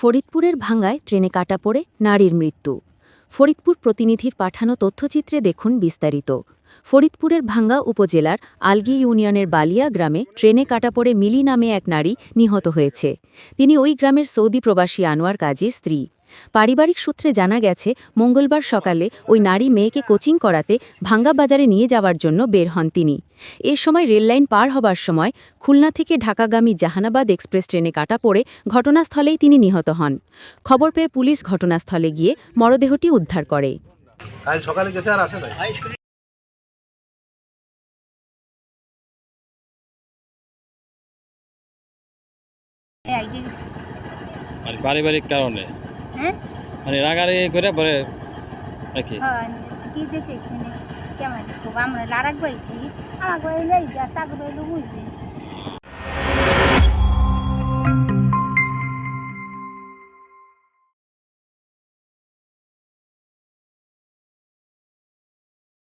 ফরিদপুরের ভাঙ্গায় ট্রেনে কাটা পড়ে নারীর মৃত্যু। ফরিদপুর প্রতিনিধির পাঠানো তথ্যচিত্রে দেখুন বিস্তারিত। ফরিদপুরের ভাঙ্গা উপজেলার আলগি ইউনিয়নের বালিয়া গ্রামে ট্রেনে কাটা পড়ে মিলি নামে এক নারী নিহত হয়েছে। তিনি ওই গ্রামের সৌদি প্রবাসী আনোয়ার কাজীর স্ত্রী। পারিবারিক সূত্রে জানা গেছে মঙ্গলবার সকালে ওই নারী মেয়েকে কোচিং করাতে ভাঙ্গা বাজারে নিয়ে যাওয়ার জন্য বের হন তিনি। এ সময় রেললাইন পার হবার সময় খুলনা থেকে ঢাকাগামী জাহানাবাদ এক্সপ্রেস ট্রেনে কাটা পড়ে ঘটনাস্থলেই তিনি নিহত হন। খবর পেয়ে পুলিশ ঘটনাস্থলে গিয়ে মরদেহটি উদ্ধার করে। কাল সকালে গেছে আর আসে নাই? এই আইডি গেছি পারিবারিক কারণে? হ্যাঁ? মানে রাগারে করে পরে নাকি হ্যাঁ কি দেখে কেমন? আমরা লারাক বাড়িছি আমার বাড়ি যাই যা টাকা বাড়ি বুঝছি